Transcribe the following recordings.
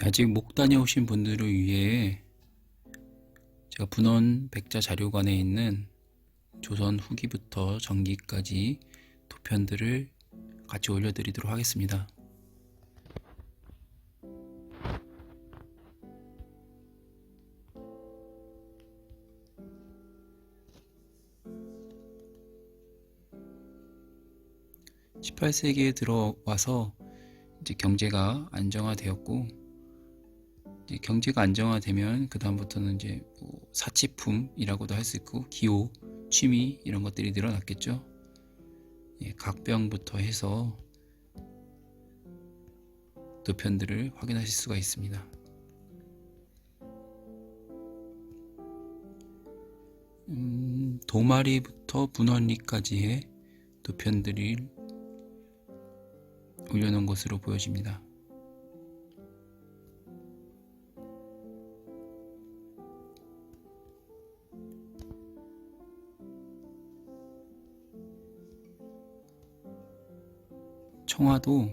아직 못 다녀오신 분들을 위해 제가 분원 백자 자료관에 있는 조선 후기부터 전기까지 도편들을 같이 올려드리도록 하겠습니다. (18세기에) 들어와서 이제 경제가 안정화되었고 경제가 안정화되면 그 다음부터는 이제 뭐 사치품이라고도 할 수 있고 기호, 취미 이런 것들이 늘어났겠죠. 예, 각병부터 해서 도편들을 확인하실 수가 있습니다. 음, 도마리부터 분원리까지의 도편들을 올려놓은 것으로 보여집니다. 청화도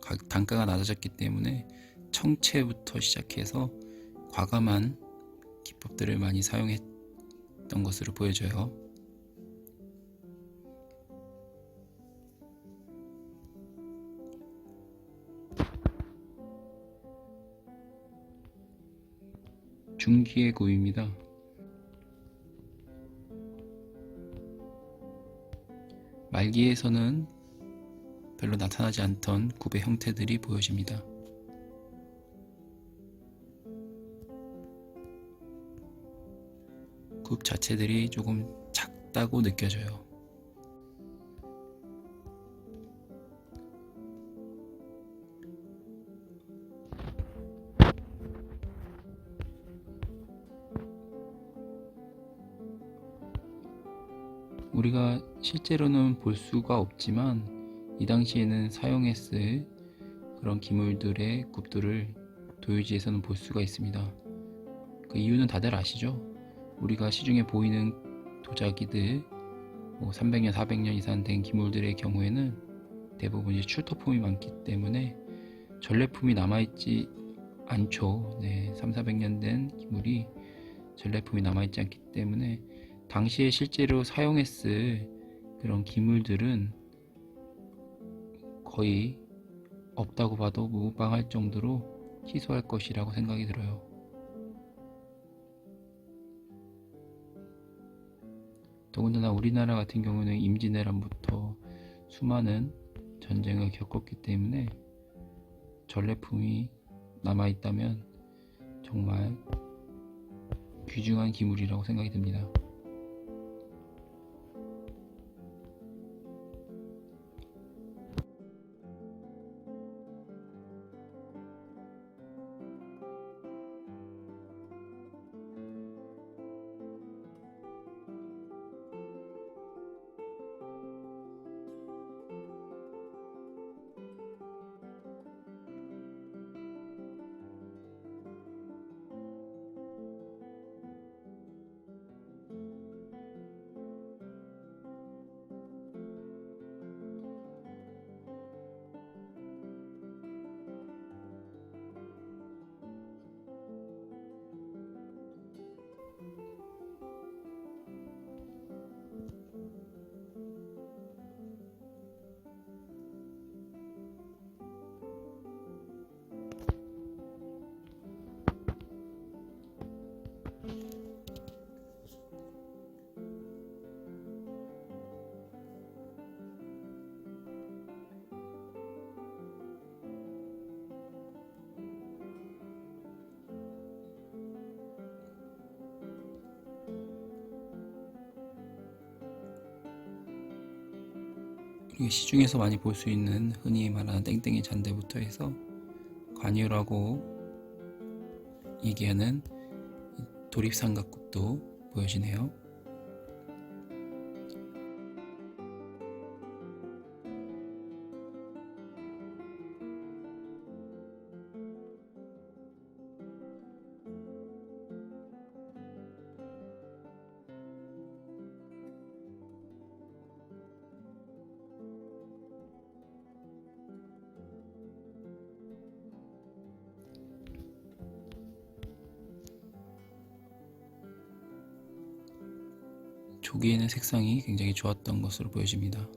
가- 단가가 낮아졌기 때문에 청채부터 시작해서 과감한 기법들을 많이 사용했던 것으로 보여져요. 중기의 고입니다. 말기에서는 별로 나타나지 않던 굽의 형태들이 보여집니다. 굽 자체들이 조금 작다고 느껴져요. 우리가 실제로는 볼 수가 없지만 이 당시에는 사용했을 그런 기물들의 굽도를 도유지에서는 볼 수가 있습니다. 그 이유는 다들 아시죠? 우리가 시중에 보이는 도자기들 뭐 300년, 400년 이상 된 기물들의 경우에는 대부분 이제 출토품이 많기 때문에 전래품이 남아있지 않죠. 네, 3, 400년 된 기물이 전래품이 남아있지 않기 때문에 당시에 실제로 사용했을 그런 기물들은 거의 없다고 봐도 무방할 정도로 희소할 것이라고 생각이 들어요. 더군다나 우리나라 같은 경우는 임진왜란부터 수많은 전쟁을 겪었기 때문에 전래품이 남아있다면 정말 귀중한 기물이라고 생각이 듭니다. 시중에서 많이 볼 수 있는 흔히 말하는 땡땡이 잔대부터 해서 관유라고 얘기하는 도립삼각국도 보여지네요. 초기에는 색상이 굉장히 좋았던 것으로 보여집니다.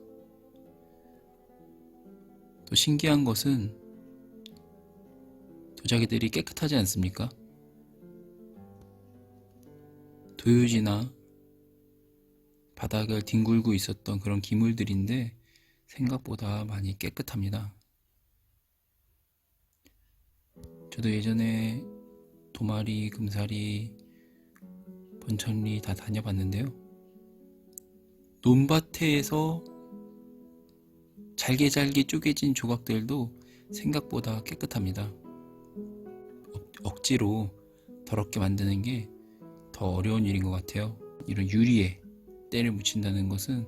또 신기한 것은 도자기들이 깨끗하지 않습니까? 도유지나 바닥을 뒹굴고 있었던 그런 기물들인데 생각보다 많이 깨끗합니다. 저도 예전에 도마리, 금사리, 번천리 다 다녀봤는데요. 논밭에서 잘게 쪼개진 조각들도 생각보다 깨끗합니다. 억- 억지로 더럽게 만드는 게 더 어려운 일인 것 같아요. 이런 유리에 때를 묻힌다는 것은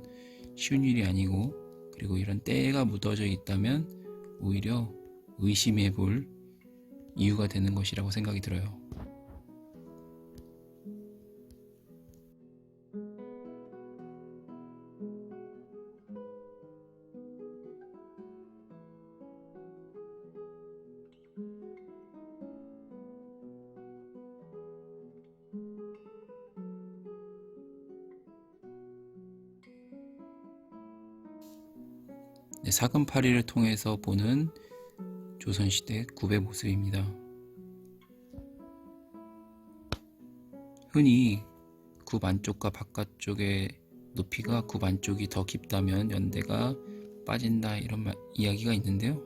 쉬운 일이 아니고 그리고 이런 때가 묻어져 있다면 오히려 의심해 볼 이유가 되는 것이라고 생각이 들어요. 사금파리를 통해서 보는 조선시대 굽의 모습입니다. 흔히 굽 안쪽과 바깥쪽의 높이가 굽 안쪽이 더 깊다면 연대가 빠진다 이런 말- 이야기가 있는데요.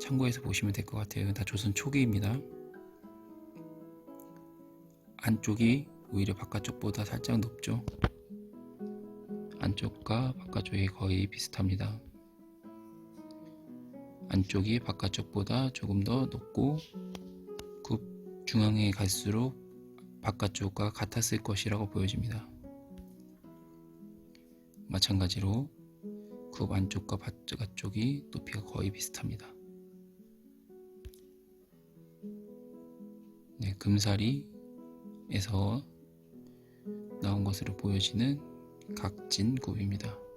참고해서 보시면 될 것 같아요. 다 조선 초기입니다. 안쪽이 오히려 바깥쪽보다 살짝 높죠. 안쪽과 바깥쪽이 거의 비슷합니다. 안쪽이 바깥쪽보다 조금 더 높고 굽 중앙에 갈수록 바깥쪽과 같았을 것이라고 보여집니다. 마찬가지로 굽 안쪽과 바깥쪽이 높이가 거의 비슷합니다. 네, 금사리에서 나온 것으로 보여지는 각진 굽입니다.